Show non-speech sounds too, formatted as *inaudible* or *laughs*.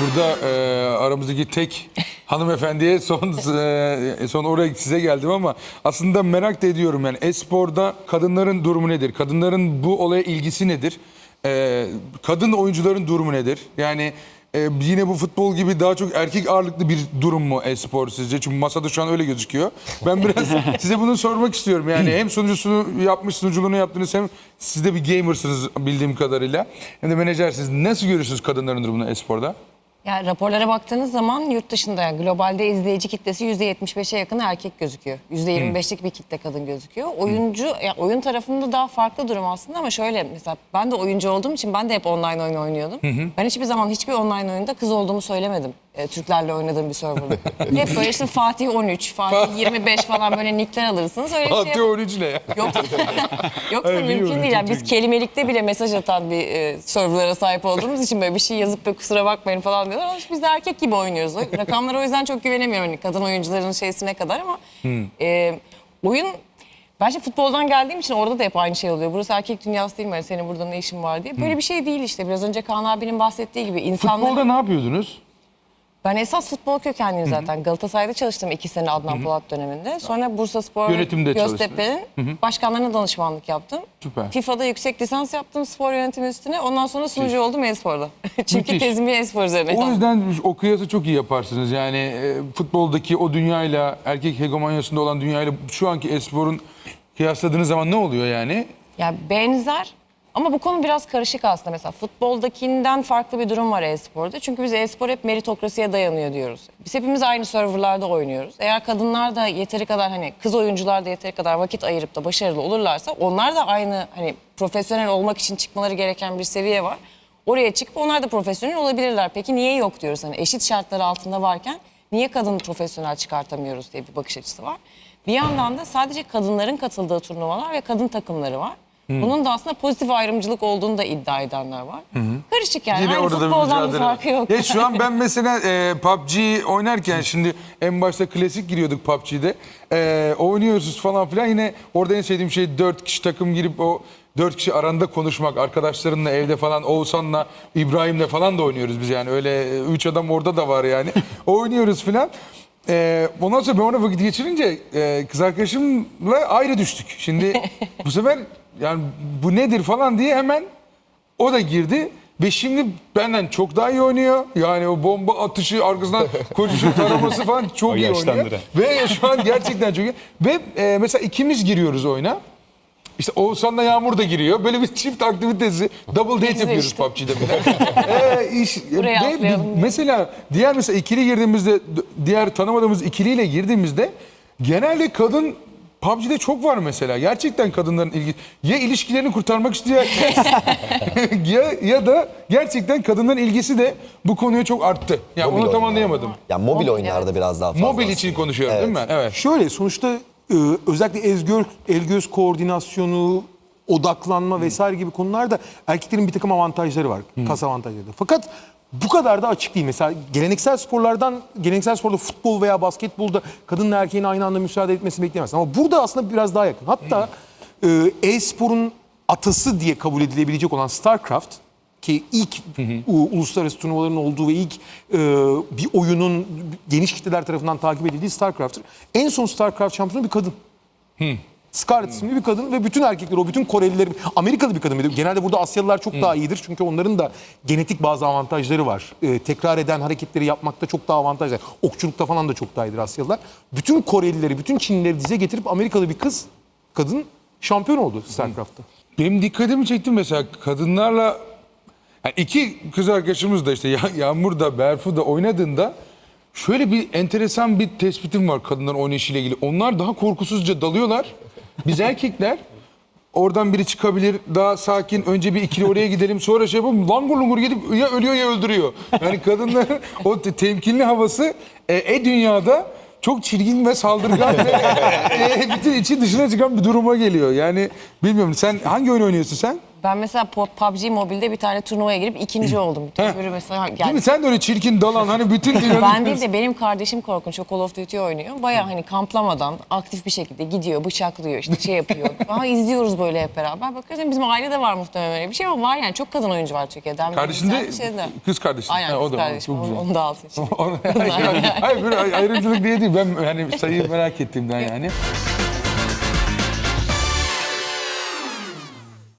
Burada e, aramızdaki tek hanımefendiye *laughs* son e, son oraya size geldim ama aslında merak da ediyorum yani esporda kadınların durumu nedir? Kadınların bu olaya ilgisi nedir? E, kadın oyuncuların durumu nedir? Yani e, yine bu futbol gibi daha çok erkek ağırlıklı bir durum mu espor sizce? Çünkü masada şu an öyle gözüküyor. Ben biraz *laughs* size bunu sormak istiyorum. Yani hem sunucusunu yapmış, sunuculuğunu yaptınız hem siz de bir gamersınız bildiğim kadarıyla. Hem de menajersiniz. Nasıl görüyorsunuz kadınların durumunu esporda? Yani raporlara baktığınız zaman yurt dışında yani globalde izleyici kitlesi %75'e yakın erkek gözüküyor. %25'lik bir kitle kadın gözüküyor. Oyuncu, yani oyun tarafında daha farklı durum aslında ama şöyle mesela ben de oyuncu olduğum için ben de hep online oyun oynuyordum. Ben hiçbir zaman hiçbir online oyunda kız olduğumu söylemedim. E, Türklerle oynadığım bir serverda. *laughs* hep böyle işte Fatih 13, Fatih 25 falan böyle nickler alırsınız. Öyle bir şey Fatih 13 ne ya? Yok. *laughs* Yoksa Hayır, mümkün değil. Yani çok biz kelimelikte bile mesaj atan bir e, serverlara sahip olduğumuz için böyle bir şey yazıp böyle kusura bakmayın falan diyorlar. Ama biz de erkek gibi oynuyoruz. Rakamlara o yüzden çok güvenemiyorum. Hani kadın oyuncuların şeysine kadar ama e, oyun Bence futboldan geldiğim için orada da hep aynı şey oluyor. Burası erkek dünyası değil mi? Hani senin burada ne işin var diye. Böyle bir şey değil işte. Biraz önce Kaan abinin bahsettiği gibi insanların... Futbolda ne yapıyordunuz? Ben esas futbol kökenliyim zaten. Galatasaray'da çalıştım iki sene Adnan Polat döneminde. Sonra Bursa Spor Yönetimde Göztepe'nin başkanlarına danışmanlık yaptım. Süper. FIFA'da yüksek lisans yaptım spor yönetimi üstüne. Ondan sonra sunucu oldum e-sporda. *laughs* Çünkü Müthiş. tezimi e-spor üzerine O yaptım. yüzden o kıyası çok iyi yaparsınız. Yani e, futboldaki o dünyayla, erkek hegemonyasında olan dünyayla şu anki esporun kıyasladığınız zaman ne oluyor yani? Yani benzer ama bu konu biraz karışık aslında. Mesela futboldakinden farklı bir durum var e-sporda. Çünkü biz e-spor hep meritokrasiye dayanıyor diyoruz. Biz hepimiz aynı serverlarda oynuyoruz. Eğer kadınlar da yeteri kadar hani kız oyuncular da yeteri kadar vakit ayırıp da başarılı olurlarsa onlar da aynı hani profesyonel olmak için çıkmaları gereken bir seviye var. Oraya çıkıp onlar da profesyonel olabilirler. Peki niye yok diyoruz? Hani eşit şartlar altında varken niye kadın profesyonel çıkartamıyoruz diye bir bakış açısı var. Bir yandan da sadece kadınların katıldığı turnuvalar ve kadın takımları var. Bunun da aslında pozitif ayrımcılık olduğunu da iddia edenler var. Karışık yani. Aynı futboldan bir farkı yok. Ya şu an ben *laughs* mesela e, PUBG oynarken şimdi en başta klasik giriyorduk PUBG'de. E, oynuyoruz falan filan yine orada en sevdiğim şey dört kişi takım girip o dört kişi aranda konuşmak. Arkadaşlarınla evde falan Oğuzhan'la İbrahim'le falan da oynuyoruz biz yani. Öyle e, üç adam orada da var yani. *laughs* oynuyoruz filan. E, ondan sonra ben ona vakit geçirince e, kız arkadaşımla ayrı düştük. Şimdi *laughs* bu sefer yani bu nedir falan diye hemen o da girdi ve şimdi benden çok daha iyi oynuyor. Yani o bomba atışı arkasından *laughs* koşuşu taraması falan çok iyi oynuyor. Ve şu an gerçekten çok iyi. Ve e, mesela ikimiz giriyoruz oyuna. İşte Oğuzhan'la Yağmur da giriyor. Böyle bir çift aktivitesi. Double date yapıyoruz işte. PUBG'de *laughs* ee, iş, Buraya ve atlayalım diye. mesela diğer mesela ikili girdiğimizde diğer tanımadığımız ikiliyle girdiğimizde genelde kadın PUBG'de çok var mesela. Gerçekten kadınların ilgi ya ilişkilerini kurtarmak istiyor *laughs* ya ya da gerçekten kadınların ilgisi de bu konuya çok arttı. Ya Mobil onu tam anlayamadım. Ya mobil oyunlarda evet. biraz daha fazla. Mobil için konuşuyorum değil mi? Evet. Şöyle sonuçta e, özellikle el-göz, el-göz koordinasyonu, odaklanma vesaire gibi konularda erkeklerin bir takım avantajları var. Kas avantajları da. Fakat bu kadar da açık değil. Mesela geleneksel sporlardan, geleneksel sporda futbol veya basketbolda kadınla erkeğin aynı anda müsaade etmesi beklemez. Ama burada aslında biraz daha yakın. Hatta e, e-sporun atası diye kabul edilebilecek olan StarCraft ki ilk u- uluslararası turnuvaların olduğu ve ilk e, bir oyunun geniş kitleler tarafından takip edildiği StarCraft'tır. En son StarCraft şampiyonu bir kadın. Scarlett isimli bir kadın ve bütün erkekler o bütün Koreliler Amerikalı bir kadın. Genelde burada Asyalılar çok daha iyidir çünkü onların da genetik bazı avantajları var. E, tekrar eden hareketleri yapmakta çok daha avantajlı. Okçulukta falan da çok daha iyidir Asyalılar. Bütün Korelileri, bütün Çinlileri dize getirip Amerikalı bir kız, kadın şampiyon oldu StarCraft'ta. Benim dikkatimi çekti mesela kadınlarla yani iki kız arkadaşımız da işte Ya- Yağmur da Berfu da oynadığında şöyle bir enteresan bir tespitim var kadınların oynayışıyla ilgili. Onlar daha korkusuzca dalıyorlar. Biz erkekler oradan biri çıkabilir daha sakin önce bir ikili oraya gidelim sonra şey yapalım langur lungur gidip ya ölüyor ya öldürüyor. Yani kadınların o te- temkinli havası e, e dünyada çok çirkin ve saldırgan ve e, bütün içi dışına çıkan bir duruma geliyor. Yani bilmiyorum sen hangi oyun oynuyorsun sen? Ben mesela PUBG Mobile'de bir tane turnuvaya girip ikinci oldum. Böyle mesela Değil yani mi? Sen de öyle çirkin dalan hani bütün *laughs* dünyanın... ben değil de benim kardeşim Korkunç o Call of Duty oynuyor. Baya hani kamplamadan aktif bir şekilde gidiyor, bıçaklıyor, işte şey yapıyor. *laughs* Aha izliyoruz böyle hep beraber. Bakıyorsun bizim ailede var muhtemelen öyle bir şey ama var yani çok kadın oyuncu var Türkiye'de. Hem Kardeşin de kız kardeşin. Aynen kız o da, kardeşim. *laughs* Onu, onu da altın hayır, hayır, böyle ayrımcılık diye değil. Ben hani sayıyı merak ettiğimden yani.